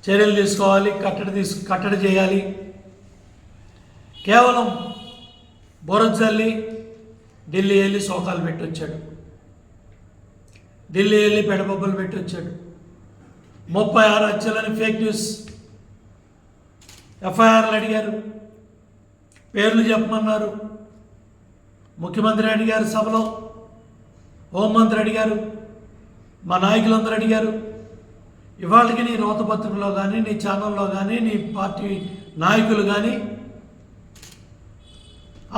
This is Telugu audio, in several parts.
చర్యలు తీసుకోవాలి కట్టడి తీసు కట్టడి చేయాలి. కేవలం బొరజల్లి ఢిల్లీ వెళ్ళి శోకాలు పెట్టొచ్చాడు. ఢిల్లీ వెళ్ళి పెడబొబ్బలు పెట్టొచ్చాడు. ముప్పై ఆరు హత్యలని ఫేక్ న్యూస్ ఎఫ్ఐఆర్లు అడిగారు. పేర్లు చెప్పమన్నారు. ముఖ్యమంత్రి అడిగారు సభలో. హోంమంత్రి అడిగారు. మా నాయకులందరూ అడిగారు. ఇవాళకి నీ రోతపత్రికలో కానీ నీ ఛానల్లో కానీ నీ పార్టీ నాయకులు కానీ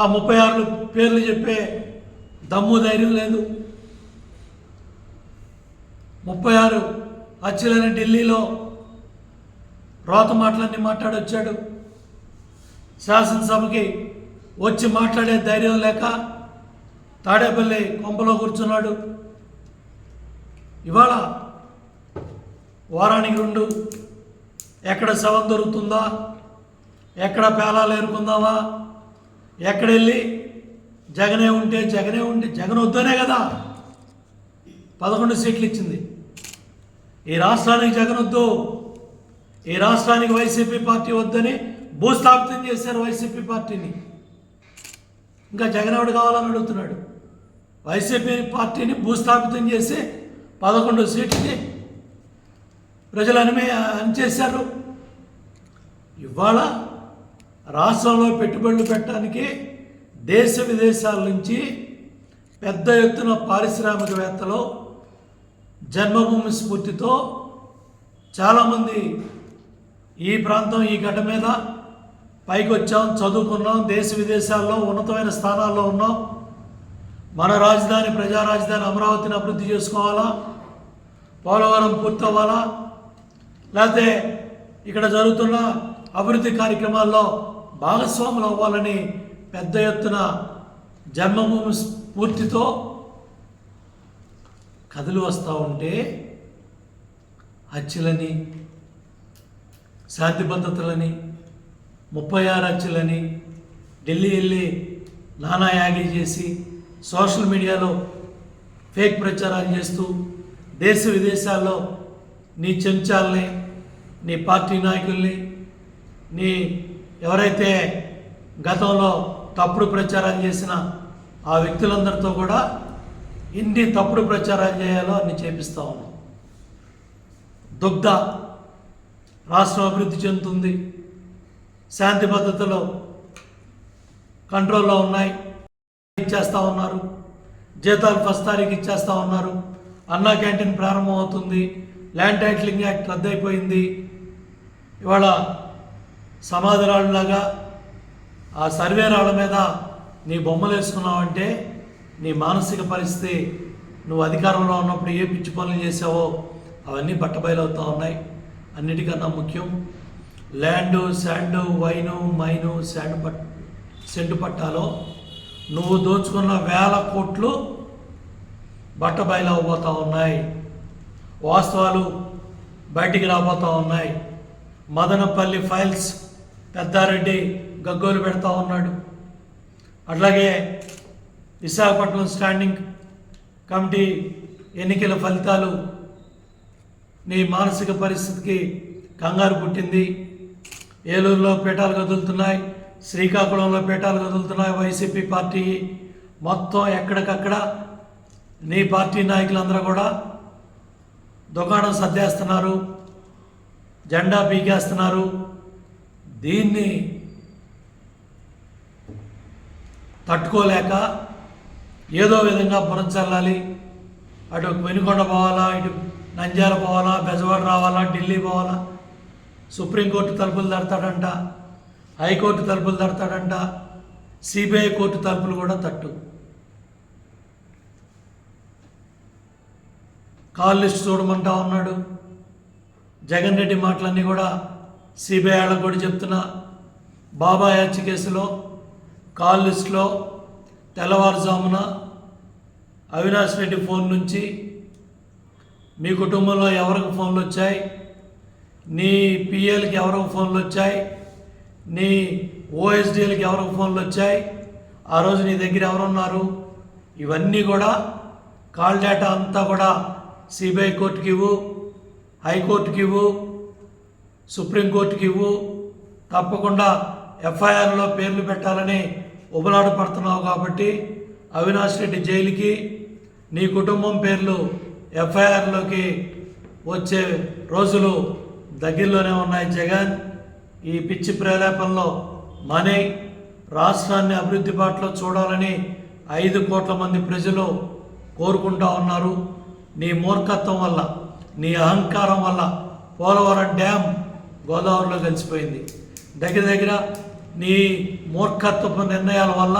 ఆ ముప్పై ఆరు పేర్లు చెప్పే దమ్ము ధైర్యం లేదు. ముప్పై ఆరు అచ్చలేని ఢిల్లీలో రోత మాటలన్నీ మాట్లాడొచ్చాడు. శాసనసభకి వచ్చి మాట్లాడే ధైర్యం లేక తాడేపల్లి కొంపలో కూర్చున్నాడు. ఇవాళ వారానికి రెండు. ఎక్కడ శవం దొరుకుతుందా? ఎక్కడ పేలాలు ఏరుకుందామా? ఎక్కడెళ్ళి జగనే ఉంటే జగనే ఉంటే జగన్ వద్దనే కదా. పదకొండు సీట్లు ఇచ్చింది. ఈ రాష్ట్రానికి జగన్ వద్దు. ఈ రాష్ట్రానికి వైసీపీ పార్టీ వద్దని భూస్థాపితం చేశారు వైసీపీ పార్టీని. ఇంకా జగన్ ఎవడు కావాలని అడుగుతున్నాడు? వైసీపీ పార్టీని భూస్థాపితం చేసి పదకొండు సీట్లని ప్రజలు అనిమే అనిచేశారు ఇవాళ రాష్ట్రంలో పెట్టుబడులు పెట్టడానికి దేశ విదేశాల నుంచి పెద్ద ఎత్తున పారిశ్రామికవేత్తలు జన్మభూమి స్ఫూర్తితో చాలామంది ఈ ప్రాంతం ఈ గడ్డ మీద పైకి వచ్చాం చదువుకున్నాం దేశ విదేశాల్లో ఉన్నతమైన స్థానాల్లో ఉన్నాం. మన రాజధాని ప్రజా రాజధాని అమరావతిని అభివృద్ధి చేసుకోవాలా? పోలవరం పూర్తవ్వాలా? లేకపోతే ఇక్కడ జరుగుతున్న అభివృద్ధి కార్యక్రమాల్లో భాగస్వాములు అవ్వాలని పెద్ద ఎత్తున జన్మభూమి స్ఫూర్తితో కథలు వస్తూ ఉంటే హత్యలని శాంతి భద్రతలని ముప్పై ఆరు హత్యలని ఢిల్లీ వెళ్ళి నానా యాగి చేసి సోషల్ మీడియాలో ఫేక్ ప్రచారాలు చేస్తూ దేశ విదేశాల్లో నీ చెంచాలని నీ పార్టీ నాయకుల్ని నీ ఎవరైతే గతంలో తప్పుడు ప్రచారాలు చేసిన ఆ వ్యక్తులందరితో కూడా ఎన్ని తప్పుడు ప్రచారాలు చేయాలో అన్ని చేపిస్తూ ఉన్నాం. దుగ్ధ రాష్ట్రం అభివృద్ధి చెందుతుంది. శాంతి భద్రతలు కంట్రోల్లో ఉన్నాయి. ఇచ్చేస్తూ ఉన్నారు. జీతాలు ఫస్ట్ తారీఖు ఇచ్చేస్తూ ఉన్నారు. అన్నా క్యాంటీన్ ప్రారంభమవుతుంది. ల్యాండ్ టైటిలింగ్ యాక్ట్ రద్దయిపోయింది ఇవాళ సమాధి రాళ్ళలాగా ఆ సర్వే రాళ్ళ మీద నీ బొమ్మలు వేసుకున్నావంటే నీ మానసిక పరిస్థితి నువ్వు అధికారంలో ఉన్నప్పుడు ఏ పిచ్చి పనులు చేసావో అవన్నీ బట్టబయలవుతూ ఉన్నాయి. అన్నిటికన్నా ముఖ్యం land sand wine mine sand పట్ సెంటు పట్టాలో నువ్వు దోచుకున్న వేల కోట్లు బట్టబయలవబోతూ ఉన్నాయి. వాస్తవాలు బయటికి రాబోతూ ఉన్నాయి. మదనపల్లి ఫైల్స్ పెద్దారెడ్డి గగ్గోలు పెడతా ఉన్నాడు. అట్లాగే విశాఖపట్నం స్టాండింగ్ కమిటీ ఎన్నికల ఫలితాలు నీ మానసిక పరిస్థితికి కంగారు పుట్టింది. ఏలూరులో పీఠాలు కదులుతున్నాయి శ్రీకాకుళంలో పీఠాలు కదులుతున్నాయి వైసీపీ పార్టీ. మొత్తం ఎక్కడికక్కడ నీ పార్టీ నాయకులందరూ కూడా దుకాణం సర్దేస్తున్నారు. జెండా పీకేస్తున్నారు. దీన్ని తట్టుకోలేక ఏదో విధంగా పురంచల్లాలి అటు వెనుకొండ పోవాలా ఇటు నంద్యాల పోవాలా బెజవాడ రావాలా ఢిల్లీ పోవాలా. సుప్రీంకోర్టు తలుపులు తడతాడంట హైకోర్టు తలుపులు తడతాడంట సిబిఐ కోర్టు తలుపులు కూడా తట్టు. కాల్ లిస్ట్ చూడమంటా ఉన్నాడు. జగన్ రెడ్డి మాటలన్నీ కూడా సిబిఐ వాళ్ళకు కూడా చెప్తున్నా. బాబా హత్య కేసులో కాల్ లిస్ట్లో తెల్లవారుజామున అవినాష్ రెడ్డి ఫోన్ నుంచి మీ కుటుంబంలో ఎవరికి ఫోన్లు వచ్చాయి? నీ పిఎల్కి ఎవరికి ఫోన్లు వచ్చాయి? నీ ఓఎస్డీలకి ఎవరికి ఫోన్లు వచ్చాయి? ఆ రోజు నీ దగ్గర ఎవరున్నారు? ఇవన్నీ కూడా కాల్ డేటా అంతా కూడా సిబిఐ కోర్టుకి ఇవ్వు. హైకోర్టుకి ఇవ్వు సుప్రీంకోర్టుకి ఇవ్వు తప్పకుండా ఎఫ్ఐఆర్లో పేర్లు పెట్టాలని ఉబలాట పడుతున్నావు కాబట్టి అవినాష్ రెడ్డి జైలుకి నీ కుటుంబం పేర్లు ఎఫ్ఐఆర్లోకి వచ్చే రోజులు దగ్గరలోనే ఉన్నాయి జగన్. ఈ పిచ్చి ప్రేరేపణలో మనీ రాష్ట్రాన్ని అభివృద్ధి బాటలో చూడాలని ఐదు కోట్ల మంది ప్రజలు కోరుకుంటా ఉన్నారు. నీ మూర్ఖత్వం వల్ల నీ అహంకారం వల్ల పోలవరం డ్యామ్ గోదావరిలో కలిసిపోయింది. దగ్గర దగ్గర నీ మూర్ఖత్వపు నిర్ణయాల వల్ల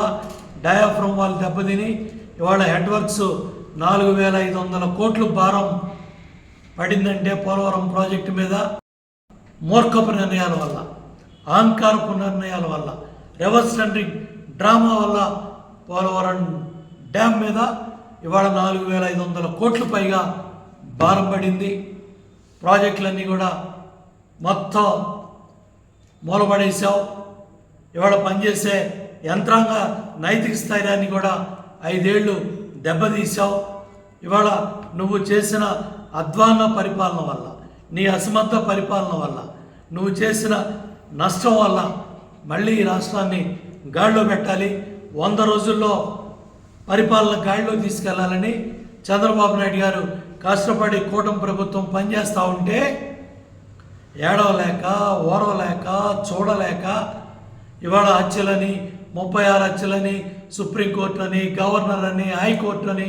డయాఫ్రమ్ వాళ్ళు దెబ్బతిని ఇవాళ హెడ్వర్క్స్ నాలుగు వేల ఐదు వందల కోట్లు భారం పడిందంటే పోలవరం ప్రాజెక్టు మీద మూర్ఖపు నిర్ణయాల వల్ల అహంకారపు నిర్ణయాల వల్ల రివర్స్ టెండరింగ్ డ్రామా వల్ల పోలవరం డ్యామ్ మీద ఇవాళ నాలుగు వేల ఐదు వందల కోట్లు పైగా భారం పడింది. ప్రాజెక్టులన్నీ కూడా మొత్తం మూలపడేసావు ఇవాళ పనిచేసే యంత్రాంగ నైతిక స్థైర్యాన్ని కూడా ఐదేళ్ళు దెబ్బతీసావు ఇవాళ నువ్వు చేసిన అధ్వాన్న పరిపాలన వల్ల నీ అసమర్థ పరిపాలన వల్ల నువ్వు చేసిన నష్టం వల్ల మళ్ళీ ఈ రాష్ట్రాన్ని గాడిలో పెట్టాలి. వంద రోజుల్లో పరిపాలన గాడిలో తీసుకెళ్ళాలని చంద్రబాబు నాయుడు గారు కష్టపడి కూటమి ప్రభుత్వం పనిచేస్తూ ఉంటే ఏడవలేక ఓరవలేక చూడలేక ఇవాళ హత్యలని ముప్పై ఆరు హత్యలని సుప్రీంకోర్టు అని గవర్నర్ అని హైకోర్టు అని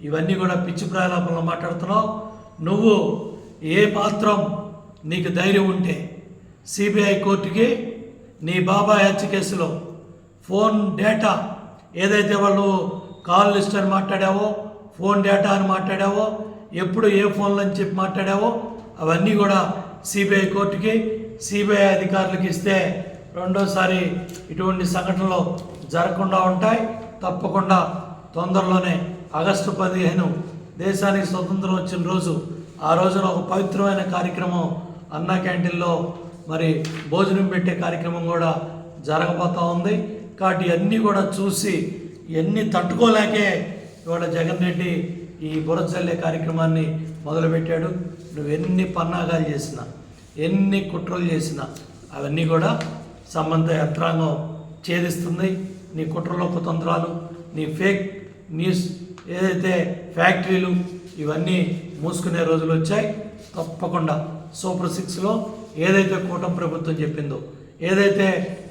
ఇవన్నీ కూడా పిచ్చి ప్రలాపంలో మాట్లాడుతున్నావు. నువ్వు ఏ మాత్రం నీకు ధైర్యం ఉంటే సిబిఐ కోర్టుకి నీ బాబాయ్ హత్య కేసులో ఫోన్ డేటా ఏదైతే వాళ్ళు కాల్ లిస్ట్ అని మాట్లాడావో ఫోన్ డేటా అని మాట్లాడావో? ఎప్పుడు ఏ ఫోన్లు అని చెప్పి మాట్లాడావో? అవన్నీ కూడా సిబిఐ కోర్టుకి సిబిఐ అధికారులకు ఇస్తే రెండోసారి ఇటువంటి సంఘటనలు జరగకుండా ఉంటాయి. తప్పకుండా తొందరలోనే ఆగస్టు పదిహేను దేశానికి స్వతంత్రం వచ్చిన రోజు ఆ రోజున ఒక పవిత్రమైన కార్యక్రమం అన్నా క్యాంటీన్లో మరి భోజనం పెట్టే కార్యక్రమం కూడా జరగబోతూ ఉంది. కాబట్టి ఇవన్నీ కూడా చూసి ఇవన్నీ తట్టుకోలేకే ఇవాళ జగన్ రెడ్డి ఈ బురజల్లే చల్లే కార్యక్రమాన్ని మొదలుపెట్టాడు. నువ్వు ఎన్ని పన్నాగాలు చేసినా ఎన్ని కుట్రలు చేసినా అవన్నీ కూడా సంబంధ యంత్రాంగం ఛేదిస్తుంది. నీ కుట్రలో కుతంత్రాలు నీ ఫేక్ న్యూస్ ఏదైతే ఫ్యాక్టరీలు ఇవన్నీ మూసుకునే రోజులు వచ్చాయి. తప్పకుండా సూపర్ సిక్స్లో ఏదైతే కూటమి ప్రభుత్వం చెప్పిందో ఏదైతే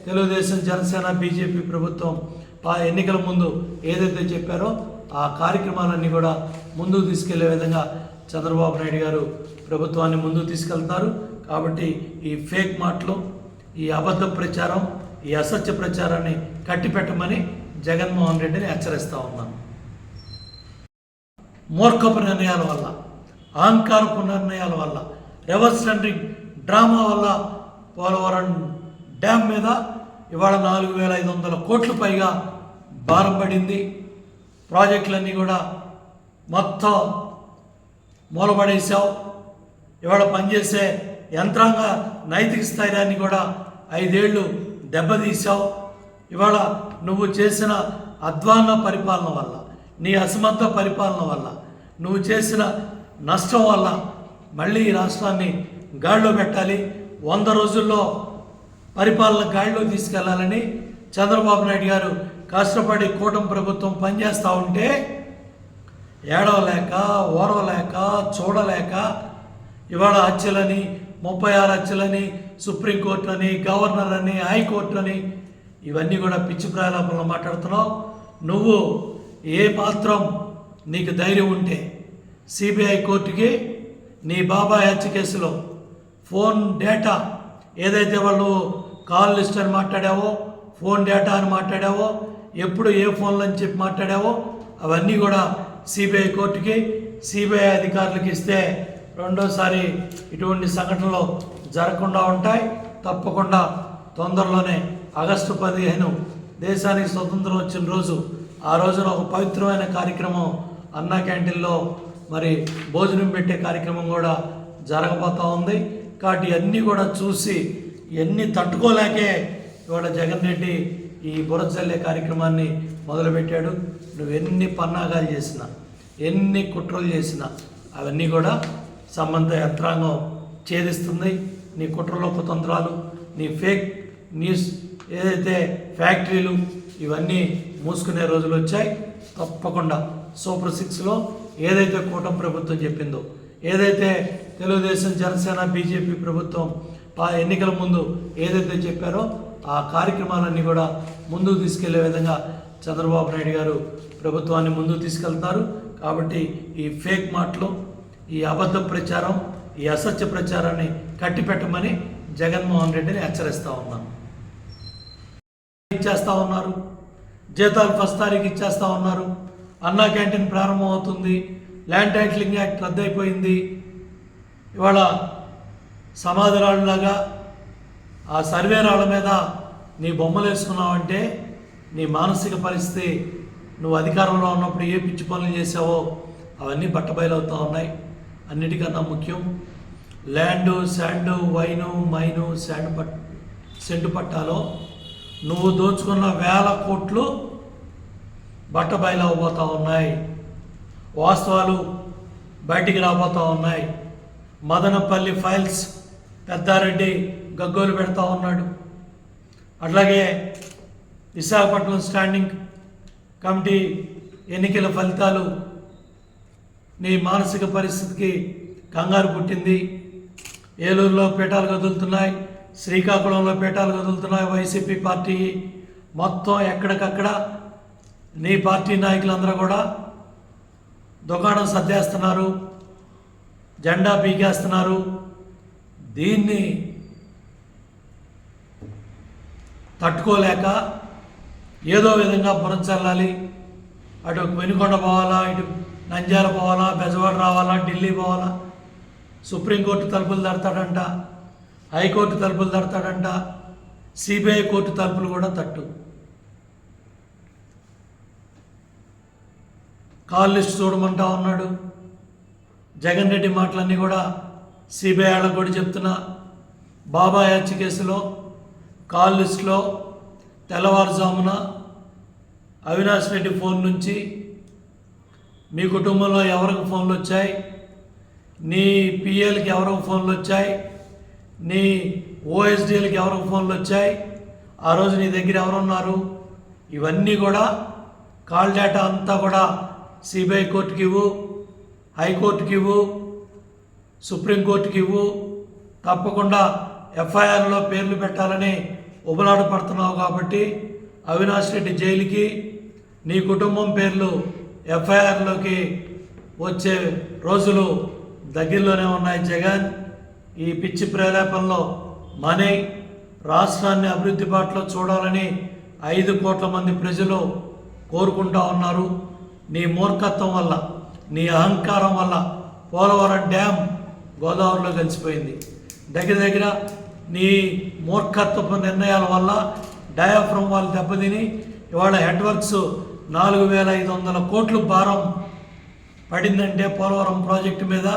తెలుగుదేశం జనసేన బీజేపీ ప్రభుత్వం ఆ ఎన్నికల ముందు ఏదైతే చెప్పారో ఆ కార్యక్రమాలన్నీ కూడా ముందుకు తీసుకెళ్ళే విధంగా చంద్రబాబు నాయుడు గారు ప్రభుత్వాన్ని ముందుకు తీసుకెళ్తారు. కాబట్టి ఈ ఫేక్ మాటలు ఈ అబద్ధ ప్రచారం ఈ అసత్య ప్రచారాన్ని కట్టిపెట్టమని జగన్మోహన్ రెడ్డిని హెచ్చరిస్తూ ఉన్నాను మూర్ఖపు నిర్ణయాల వల్ల అహంకారపు నిర్ణయాల వల్ల రివర్స్ టెండరింగ్ డ్రామా వల్ల పోలవరం డ్యామ్ మీద ఇవాళ నాలుగు వేల ఐదు వందల కోట్లు పైగా భారం పడింది. ప్రాజెక్టులన్నీ కూడా మొత్తం మూలపడేసావు ఇవాళ పనిచేసే యంత్రాంగ నైతిక స్థైర్యాన్ని కూడా ఐదేళ్ళు దెబ్బతీసావు ఇవాళ నువ్వు చేసిన అధ్వాన్న పరిపాలన వల్ల నీ అసమర్థ పరిపాలన వల్ల నువ్వు చేసిన నష్టం వల్ల మళ్ళీ ఈ రాష్ట్రాన్ని గాడిలో పెట్టాలి. వంద రోజుల్లో పరిపాలన గాడిలో తీసుకెళ్ళాలని చంద్రబాబు నాయుడు గారు కష్టపడి కూటమి ప్రభుత్వం పనిచేస్తూ ఉంటే ఏడవలేక ఓరవలేక చూడలేక ఇవాళ హత్యలని ముప్పై ఆరు హత్యలని సుప్రీంకోర్టు అని గవర్నర్ అని హైకోర్టు అని ఇవన్నీ కూడా పిచ్చి ప్రలాపంలో మాట్లాడుతున్నావు. నువ్వు ఏ మాత్రం నీకు ధైర్యం ఉంటే సిబిఐ కోర్టుకి నీ బాబాయ్ హత్య కేసులో ఫోన్ డేటా ఏదైతే వాళ్ళు కాల్ లిస్ట్ అని మాట్లాడావో ఫోన్ డేటా అని మాట్లాడావో ఎప్పుడు ఏ ఫోన్లు అని చెప్పి మాట్లాడావో అవన్నీ కూడా సిబిఐ కోర్టుకి సిబిఐ అధికారులకు ఇస్తే రెండోసారి ఇటువంటి సంఘటనలు జరగకుండా ఉంటాయి. తప్పకుండా తొందరలోనే ఆగస్టు పదిహేను దేశానికి స్వతంత్రం వచ్చిన రోజు ఆ రోజున ఒక పవిత్రమైన కార్యక్రమం అన్నా క్యాంటీన్లో మరి భోజనం పెట్టే కార్యక్రమం కూడా జరగబోతూ ఉంది. కాబట్టి అన్నీ కూడా చూసి ఇవన్నీ తట్టుకోలేకే ఇవాళ జగన్ రెడ్డి ఈ బురజల్లే చల్లే కార్యక్రమాన్ని మొదలుపెట్టాడు. నువ్వు ఎన్ని పన్నాగాలు చేసినా ఎన్ని కుట్రలు చేసినా అవన్నీ కూడా సంబంధ యంత్రాంగం ఛేదిస్తుంది. నీ కుట్రలో కుతంత్రాలు నీ ఫేక్ న్యూస్ ఏదైతే ఫ్యాక్టరీలు ఇవన్నీ మూసుకునే రోజులు వచ్చాయి. తప్పకుండా సూపర్ సిక్స్లో ఏదైతే కూటమి ప్రభుత్వం చెప్పిందో ఏదైతే తెలుగుదేశం జనసేన బీజేపీ ప్రభుత్వం ఎన్నికల ముందు ఏదైతే చెప్పారో ఆ కార్యక్రమాలన్నీ కూడా ముందుకు తీసుకెళ్ళే విధంగా చంద్రబాబు నాయుడు గారు ప్రభుత్వాన్ని ముందుకు తీసుకెళ్తారు. కాబట్టి ఈ ఫేక్ మాటలు ఈ అబద్ధ ప్రచారం ఈ అసత్య ప్రచారాన్ని కట్టిపెట్టమని జగన్మోహన్ రెడ్డిని హెచ్చరిస్తూ ఉన్నాం. ఇచ్చేస్తూ ఉన్నారు. జీతాలు ఫస్ట్ తారీఖు ఇచ్చేస్తూ ఉన్నారు. అన్నా క్యాంటీన్ ప్రారంభం అవుతుంది. ల్యాండ్ టైటిలింగ్ యాక్ట్ రద్దయిపోయింది ఇవాళ సమాధిరాళ్ళలాగా ఆ సర్వే రాళ్ళ మీద నీ బొమ్మలు వేసుకున్నావంటే నీ మానసిక పరిస్థితి నువ్వు అధికారంలో ఉన్నప్పుడు ఏ పిచ్చి పనులు చేసావో అవన్నీ బట్టబయలవుతూ ఉన్నాయి. అన్నిటికన్నా ముఖ్యం land sand wine mine sand పట్ సెంటు పట్టాలో నువ్వు దోచుకున్న వేల కోట్లు బట్ట బయలవబోతూ ఉన్నాయి. వాస్తవాలు బయటికి రాబోతూ ఉన్నాయి. మదనపల్లి ఫైల్స్ పెద్దారెడ్డి గగ్గోలు పెడతా ఉన్నాడు. అట్లాగే విశాఖపట్నం స్టాండింగ్ కమిటీ ఎన్నికల ఫలితాలు నీ మానసిక పరిస్థితికి కంగారు పుట్టింది. ఏలూరులో పీఠాలు కదులుతున్నాయి శ్రీకాకుళంలో పీఠాలు కదులుతున్నాయి వైసీపీ పార్టీ. మొత్తం ఎక్కడికక్కడ నీ పార్టీ నాయకులందరూ కూడా దుకాణం సర్దేస్తున్నారు జెండా పీకేస్తున్నారు. దీన్ని తట్టుకోలేక ఏదో విధంగా పురం చల్లాలి. అటు వెనుకొండ పోవాలా ఇటు నంద్యాల పోవాలా బెజవాడ రావాలా ఢిల్లీ పోవాలా. సుప్రీంకోర్టు తలుపులు తడతాడంట హైకోర్టు తలుపులు తడతాడంట సిబిఐ కోర్టు తలుపులు కూడా తట్టు. కాల్ లిస్ట్ చూడమంటా ఉన్నాడు. జగన్ రెడ్డి మాటలన్నీ కూడా సిబిఐ వాళ్ళకు కూడా చెప్తున్నా. బాబాయ్ హత్య కేసులో కాల్ లిస్ట్లో తెల్లవారుజామున అవినాష్ రెడ్డి ఫోన్ నుంచి మీ కుటుంబంలో ఎవరికి ఫోన్లు వచ్చాయి? నీ పిఎల్కి ఎవరికి ఫోన్లు వచ్చాయి? నీ ఓఎస్డీలకి ఎవరికి ఫోన్లు వచ్చాయి? ఆ రోజు నీ దగ్గర ఎవరున్నారు? ఇవన్నీ కూడా కాల్ డేటా అంతా కూడా సిబిఐ కోర్టుకి ఇవ్వు హైకోర్టుకి ఇవ్వు సుప్రీంకోర్టుకి ఇవ్వు. తప్పకుండా ఎఫ్ఐఆర్లో పేర్లు పెట్టాలని ఉబలాట పడుతున్నావు కాబట్టి అవినాష్ రెడ్డి జైలుకి నీ కుటుంబం పేర్లు ఎఫ్ఐఆర్లోకి వచ్చే రోజులు దగ్గరలోనే ఉన్నాయి జగన్. ఈ పిచ్చి ప్రేరేపణలో మనీ రాష్ట్రాన్ని అభివృద్ధి బాటలో చూడాలని ఐదు కోట్ల మంది ప్రజలు కోరుకుంటా ఉన్నారు. నీ మూర్ఖత్వం వల్ల నీ అహంకారం వల్ల పోలవరం డ్యామ్ గోదావరిలో కలిసిపోయింది. దగ్గర దగ్గర నీ మూర్ఖత్వపు నిర్ణయాల వల్ల డయాఫ్రమ్ వాళ్ళు దెబ్బతిని ఇవాళ హెడ్వర్క్స్ నాలుగు వేల ఐదు వందల కోట్లు భారం పడిందంటే పోలవరం ప్రాజెక్టు మీద